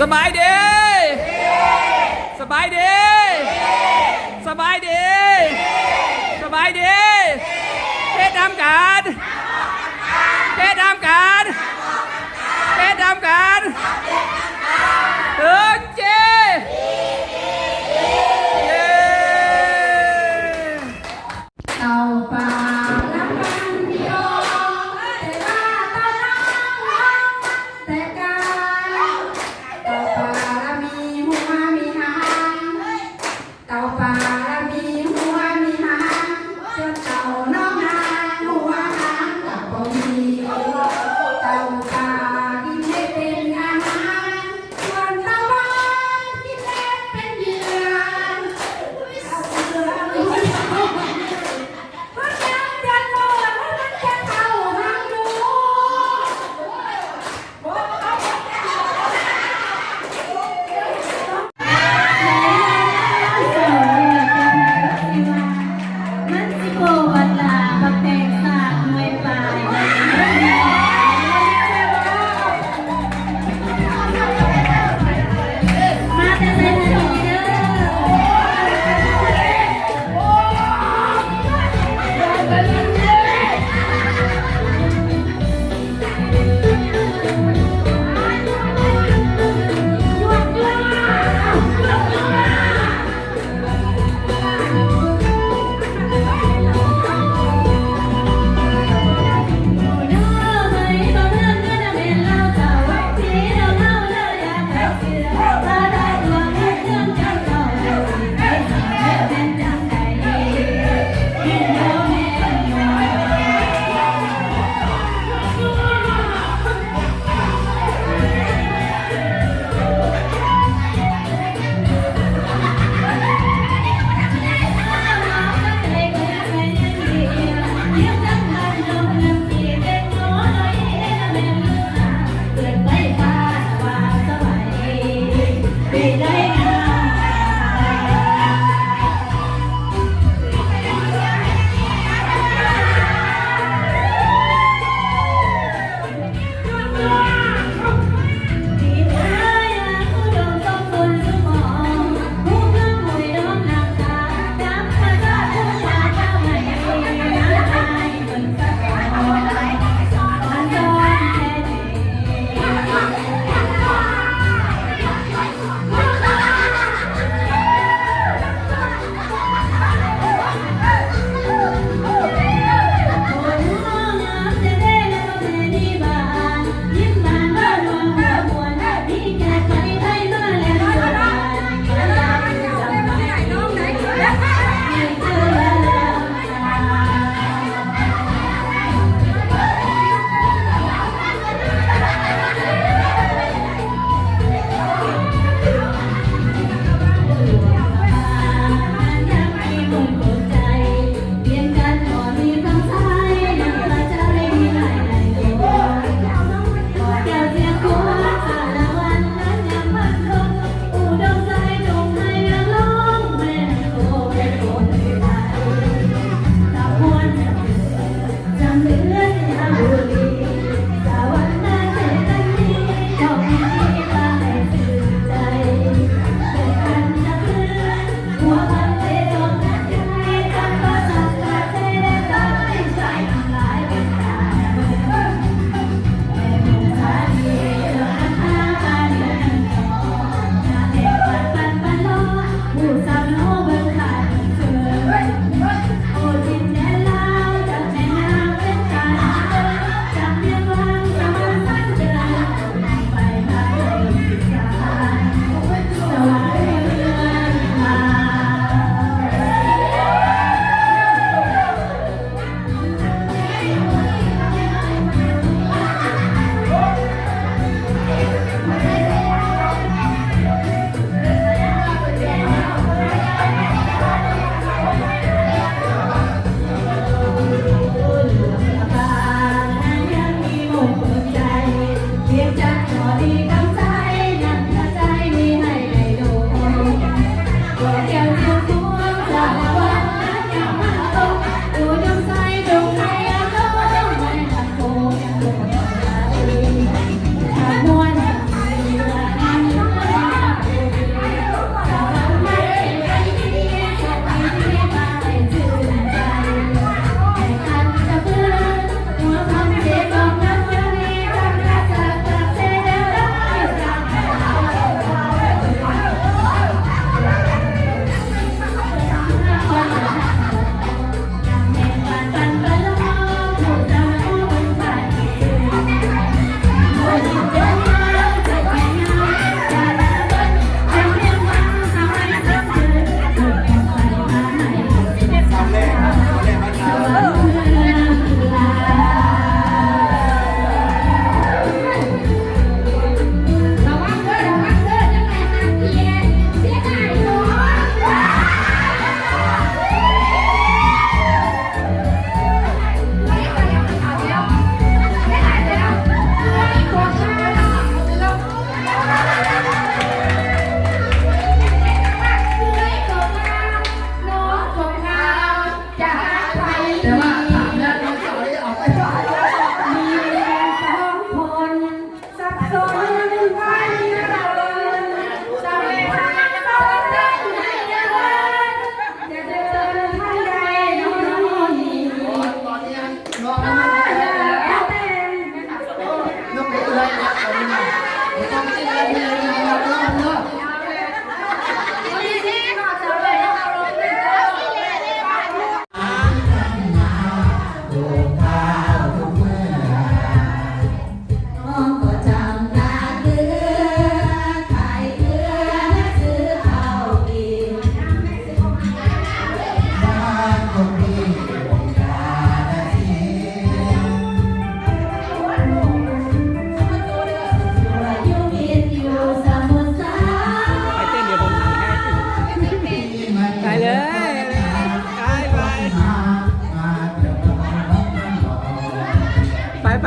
สบายดีสบายดีสบายดีสบายดีเพชรทำการเพชรทำการเพชรทำการ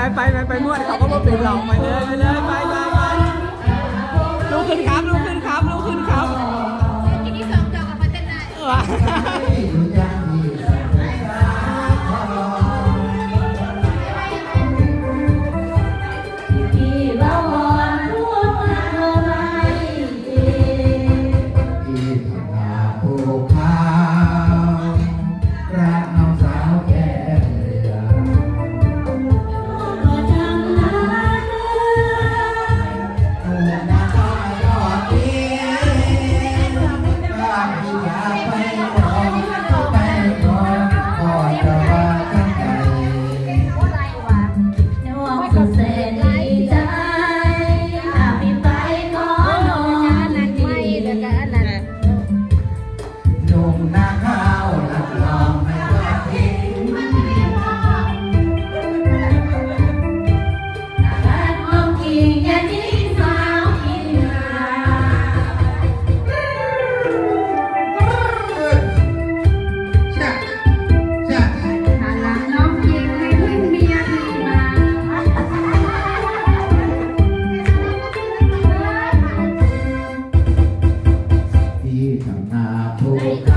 ไปไปไปนวดเขาก็มาปิดหลอกไปเลยไปเลยไปไปไปลุกขึ้นครับลุกขึ้นครับลุกขึ้นครับ กินที่สองจอกกับพัฒนไเอ ธุ